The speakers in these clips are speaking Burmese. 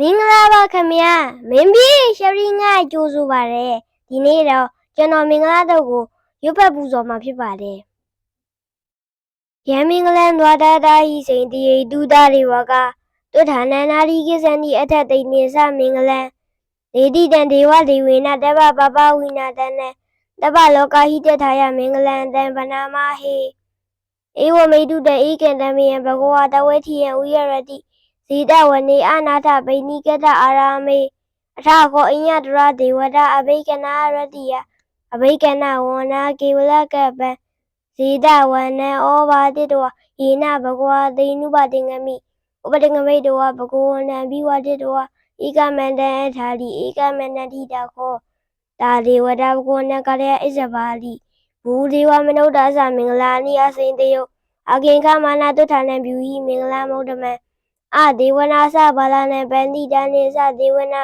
မင်္ဂလာပါခင်ဗျာမင်းပြေရှရီငါကြိုးဆိုပါရယ်ဒီနေ့တော့ကျွန်တော်မင်္ဂလာတော့ကိုရွတ်ဖတ်ပူဇော်မှာဖြစ်ပါတယ်ရန်မင်္ဂလန်သွားတာတာဤစိန်တရေတူသားတွေဝကတွဌာနနာရီကိစန္ဒီအထက်သိနေစမင်္ဂလန်ဒေတိတံဒေဝဒေဝေနတဗ္ဗပပဝိနာတနံတဗ္ဗလောကဟိတထာယမင်္ဂလံတံဗနာမဟေဧဝမေတုတဧကံတမေယံဘဂဝါတဝေထိယံဝိရရတိ ဇေတဝနေအနာထဗိနိကတအာရာမေအထခောအညတရဒေဝတာအဘိကနာရတိယအဘိကနာဝနာကေဝလကပံဇေတဝနံဩဘာတိတောယေနဘဂဝါသေနုပတင်ငမိဥပတင်ငမိတောဘဂဝနံဘိဝတိတောဧကမန္တံအထာလီဧကမန္တတိတာခောတာဒေဝတာဘဂဝနံကရေဣဇဘာလီဘူဒေဝမနုဿာသမင်္ဂလာနိယစိန်တယုအကင်္ခမာနာတုထာနံဗျူဟိမင်္ဂလာမုဒ္ဓမံ အဒေဝနာစဘာလနံပန္တိတန်နေစဒေဝနာ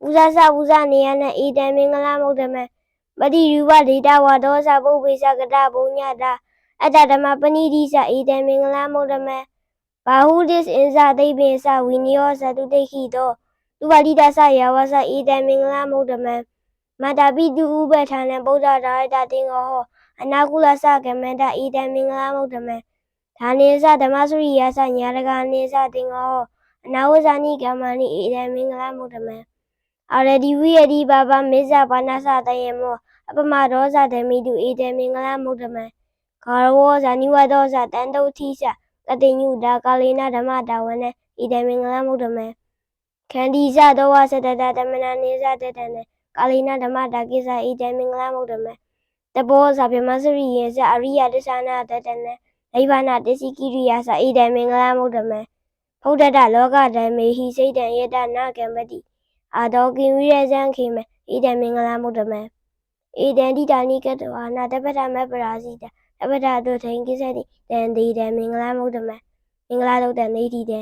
ပူဇာစပူဇာနေယနဧတံမင်္ဂလာမုဒ္ဓမံပတိယူပဒေတာဝဒောစပုပ္ပေစကတဘုံညတာအတ္တဓမ္မပဏိတိစဧတံမင်္ဂလာမုဒ္ဓမံဘာဟုဒစ်အင်္စသိပ္ပေစဝိနယောသတုတိခိတောသူပါတိတစယဝစဧတံမင်္ဂလာမုဒ္ဓမံမတာပိတုဥပဋ္ဌာနံဗုဒ္ဓဒါရတတင်္ဂဟောအနာကုလစကမန္တဧတံမင်္ဂလာမုဒ္ဓမံ ဒါနေစဓမ္မစရိယစညာရကနေစတင်္ဂဟောအနာဝဇာနိကမ္မနိဧရမင်္ဂလာမုဒ္ဓမံအာရဒီဝိယတိဘာဘာမေဇဘာနာစတယေမောအပမဒောဇဓမိတုဧတမင်္ဂလာမုဒ္ဓမံဂါရဝောဇာနိဝဒောဇတန်တုထိစကတိညုဒါကာလေနဓမ္မတာဝနဧတမင်္ဂလာမုဒ္ဓမံခန္ဒီဇသောဝသတတတမနာနေဇတတနကာလေနဓမ္မတာကိစ္စဧတမင်္ဂလာမုဒ္ဓမံတဘောဇဗြဟ္မစရိယေဇအရိယတစ္ဆာနာတတန နိဗ္ဗာန်တသိကိရိယာသဧတမင်္ဂလာမုဒ္ဓမံဖုဒ္ဒတလောကဓမ္မေဟိစိတ်တံယတနာကံပတိအာတောကိဝိရဇံခေမဣဒံမင်္ဂလာမုဒ္ဓမံဣဒံတိတာနိကတဝါနာတပ္ပတမပရာဇိတတပ္ပတတုထိန်ကိစ္စတိတံဒီတံမင်္ဂလာမုဒ္ဓမံမင်္ဂလာတုတ်တံနေတိတံ